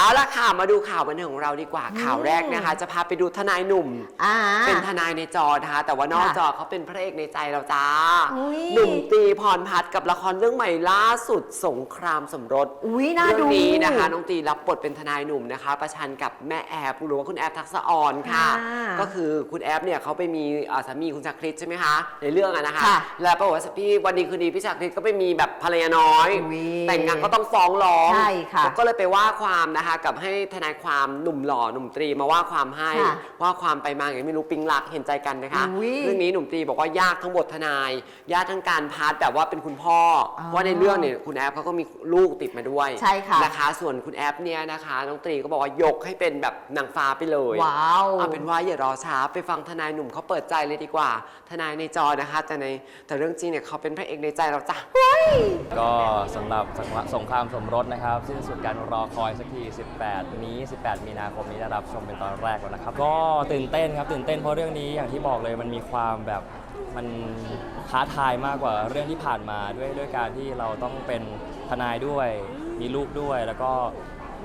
เอาละค่ะมาดูข่าวบันเทิงของเราดีกว่าข่าวแรกนะคะ จะพาไปดูทนายหนุ่ม อ่า เป็นทนายในจอนะคะ แต่ว่านอกค่ะจอเขาเป็นพระเอกในใจเราจ้าอุ๊ย หนุ่มตีพรพัฒน์กับละครเรื่องใหม่ล่าสุดสงครามสมรส อุ้ยน่าเรื่ดูองนี้นะคะน้องตีรับบทเป็นทนายหนุ่มนะคะ ประชันกับแม่แอบหรือว่าคุณแอบทักษะออนค่ะ ค่ะก็คือคุณแอบเนี่ยเขาไปมีอ่าสามีคุณชาคริตใช่ไหมคะ ในเรื่องอะนะคะ ค่ะแล้วปรากฏว่าพี่วันดีคืนดีพี่ชาคริตก็ไปมีแบบภรรยาน้อย อุ๊ยแต่งงานก็ต้องฟ้องร้องใช่ค่ะ แล้วก็เลยไปว่าความนะคะกับให้ทนายความหนุ่มหล่อหนุ่มตรีมาว่าความให้ค่ะว่าความไปมาอย่างไม่รู้ปิงรักเห็นใจกันนะคะอุ๊ยเรื่องนี้หนุ่มตรีบอกว่ายากทั้งบททนายยากทั้งการพาร์ทแบบว่าเป็นคุณพ่อออเพราะในเรื่องเนี่ยคุณแอฟเขาก็มีลูกติดมาด้วยใช่ค่ะ นะคะส่วนคุณแอฟเนี่ยนะคะน้องตรีก็บอกว่ายกให้เป็นแบบนางฟ้าไปเลย ว้าว เอาเป็นว่าอย่ารอช้าไปฟังทนายหนุ่มเขาเปิดใจเลยดีกว่า ทนายในจอนะคะ แต่ในแต่เรื่องจริงเนี่ยเขาเป็นพระเอกในใจเราจ้ะ ก็สำหรับสงครามสมรสนะครับ สิ้นสุดการรอคอยสักที18 นี้ 18 มีนาคมนี้ได้รับชมเป็นตอนแรกแล้วนะครับ ก็ตื่นเต้นครับตื่นเต้นเพราะเรื่องนี้อย่างที่บอกเลยมันมีความแบบมันท้าทายมากกว่าเรื่องที่ผ่านมาด้วยด้วยการที่เราต้องเป็นทนายด้วย มีลูกด้วย แล้วก็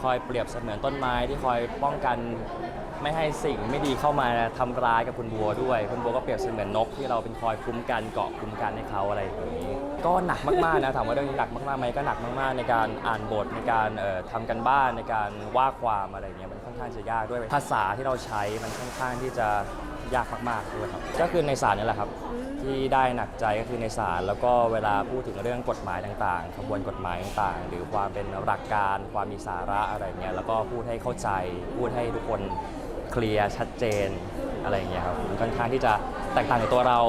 คอยเปรียบเสมือนต้นไม้ที่คอยป้องกัน ไม่ให้สิ่งไม่ดีเข้ามาทำร้ายกับคุณบัวด้วย คุณบัวก็เปรียบเสมือนนกที่เราเป็นคอยคุ้มกันเกาะคุ้มกันให้เขาอะไรอย่างนี้ ก็หนักมากๆนะถามว่าเรื่องนี้หนักมากๆไหมก็หนักมากๆ ในการอ่านบทในการเอ่อทำกันบ้านในการว่าความอะไรอย่างเงี้ยมันค่อนข้างจะยากด้วยภาษาที่เราใช้มันค่อนข้างที่จะยากมากๆด้วยครับก็คือในศาลนี่แหละครับ ที่ได้หนักใจก็คือในศาลแล้วก็เวลาพูดถึงเรื่องกฎหมายต่างๆขบวนกฎหมายต่างๆ หรือความเป็นหลักการความมีสาระอะไรเงี้ยแล้วก็พูดให้เข้าใจพูดให้ทุกคน เคลียร์ชัดเจนอะไรอย่างเงี้ยครับมันค่อนข้างที่จะแตกต่างจากตัวเรา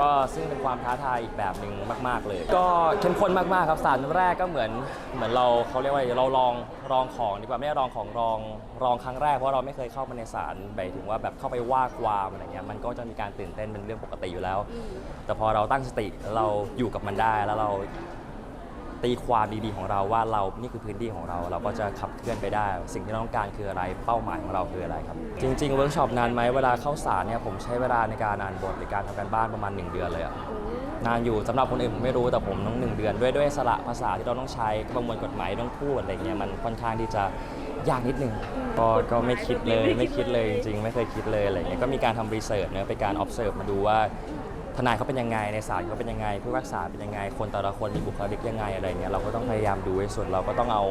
ก็ซึ่งเป็นความท้าทายอีกแบบหนึ่งมาก ๆ เลย ก็เข้มข้นมากๆครับศาลแรกก็เหมือนเหมือนเราเขาเรียกว่าเราลองลองของดีกว่าไม่ได้ลองของลองลองครั้งแรกเพราะเราไม่เคยเข้ามาในศาลหมายถึงว่าแบบเข้าไปว่าความอะไรเงี้ยมันก็จะมีการตื่นเต้นเป็นเรื่องปกติอยู่แล้ว แต่พอเราตั้งสติแล้วเราอยู่กับมันได้แล้วเรา ตีความดีๆของเราว่าเรานี่คือพื้นที่ของเรา เราก็จะขับเคลื่อนไปได้ สิ่งที่เราต้องการคืออะไรเป้าหมายของเราคืออะไรครับ จริงๆเวิร์กช็อปนานไหมเวลาเข้าสารเนี่ยผมใช้เวลาในการอ่านบทหรือการทำการบ้านประมาณ 1 เดือนเลยอะนานอยู่สำหรับคนอื่นผมไม่รู้แต่ผมต้องหนึ่งเดือนด้วยด้วยสระภาษาที่เราต้องใช้ประมวลกฎหมายต้องพูดอะไรเงี้ยมันค่อนข้างที่จะยากนิดนึงก็ก็ไม่คิดเลยไม่คิดเลยจริงๆ ไม่เคยคิดเลยอะไรเงี้ยก็มีการทำรีเสิร์ชเนอะเป็นการ observe มาดูว่า ทนายเขาเป็นยังไงในศาลเขาเป็นยังไงผู้พิพากษาเป็นยังไง คนแต่ละคนมีบุคลิกยังไงอะไรเงี้ยเราก็ต้องพยายามดูให้สุดเราก็ต้องเอา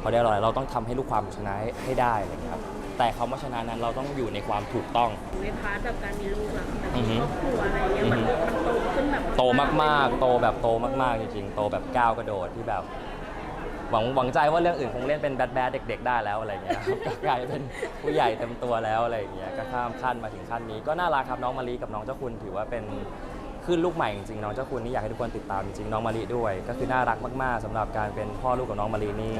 เขาได้อะไรเราต้องทำให้ลูกความชนะให้ให้ได้อะไรเงี้ยครับแต่คำว่าชนะนั้นเราต้องอยู่ในความถูกต้องในพาร์ทแบบการมีลูกอะแบบอือฮึครอบครัวอะไรเงี้ยมันมันโตขึ้นแบบโตมากๆ โตแบบโตมากๆจริงๆโตแบบก้าวกระโดดที่แบบ หวังหวังใจว่าเรื่องอื่นคงเล่นเป็นแบดแบดเด็ก ๆ ได้แล้วอะไรเงี้ยครับก็กลายเป็นผู้ใหญ่เต็มตัวแล้วอะไรเงี้ยก็ข้ามขั้นมาถึงขั้นนี้ ก็น่ารักครับน้องมารีกับน้องเจ้าคุณถือว่าเป็นขึ้นลูกใหม่จริงๆน้องเจ้าคุณนี่อยากให้ทุกคนติดตามจริงๆน้องมารีด้วย ก็คือน่ารักมากๆสำหรับการเป็นพ่อลูกกับน้องมารีนี่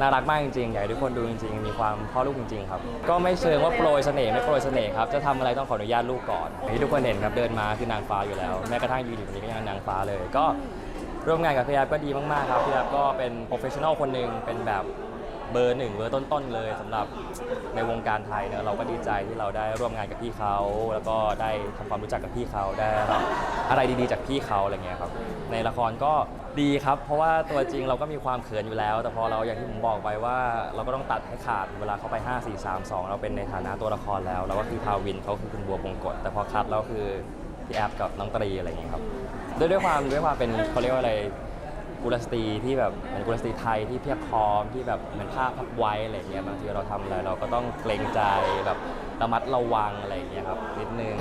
น่ารักมากจริงๆอยากให้ทุกคนดูจริง ๆ มีความพ่อลูกจริงๆครับก็ไม่เชิงว่าโปรยเสน่ห์ไม่โปรยเสน่ห์ครับจะทำอะไรต้องขออนุญาตลูกก่อนอย่างที่ทุกคนเห็นครับเดินมาคือนางฟ้าอยู่แล้ว แม้กระทั่งยืนอยู่ตรงนี้ก็ยังนางฟ้าเลยก็ ร่วมงานกับพี่แอฟก็ดีมากๆครับพี่แอฟก็เป็นโปรเฟชชั่นอลคนหนึ่งเป็นแบบเบอร์หนึ่งเบอร์ต้นๆเลยสำหรับในวงการไทยเนอะเราก็ดีใจที่เราได้ร่วมงานกับพี่เขา แล้วก็ได้ทำความรู้จักกับพี่เขาได้รับอะไรดีๆจากพี่เขาอะไรเงี้ยครับในละครก็ดีครับ เพราะว่าตัวจริงเราก็มีความเขินอยู่แล้ว แต่พอเราอย่างที่ผมบอกไปว่า เราก็ต้องตัดให้ขาดเวลาเขาไป 5 4 3 2 เราเป็นในฐานะตัวละครแล้วเราก็คือพาวินเขาคือคุณบัวบงกฎแต่พอคัดแล้วคือพี่แอฟกับน้องตรีอะไรเงี้ยครับ ด้วยด้วยความด้วยความเป็นเขาเรียกว่าอะไรกุลสตรีที่แบบเหมือนกุลสตรีไทยที่เพียบพร้อมที่แบบเหมือนผ้าพับไว้อะไรเงี้ยบางทีเราทำอะไรเราก็ต้องเกรงใจแบบระมัดระวังอะไรอย่างเงี้ยครับนิดนึง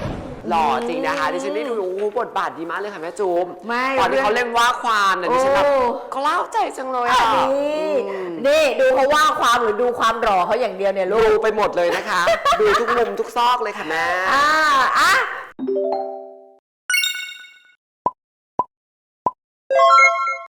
หล่อจริงนะคะดิฉันได้ดูโอ้โหบทบาทดีมากเลยค่ะแม่จูมไม่ตอนที่เขาเล่นว่าความเนี่ยดิฉันแบบโอ้เขาเล่าใจจังเลยอะอะนี่อืมนี่ดูเขาว่าความหรือดูความหล่อเขาอย่างเดียวเนี่ยลูดูกไปหมดเลยนะคะ ดูทุกมุมทุกซอกเลยค่ะแม่ อ่าอะ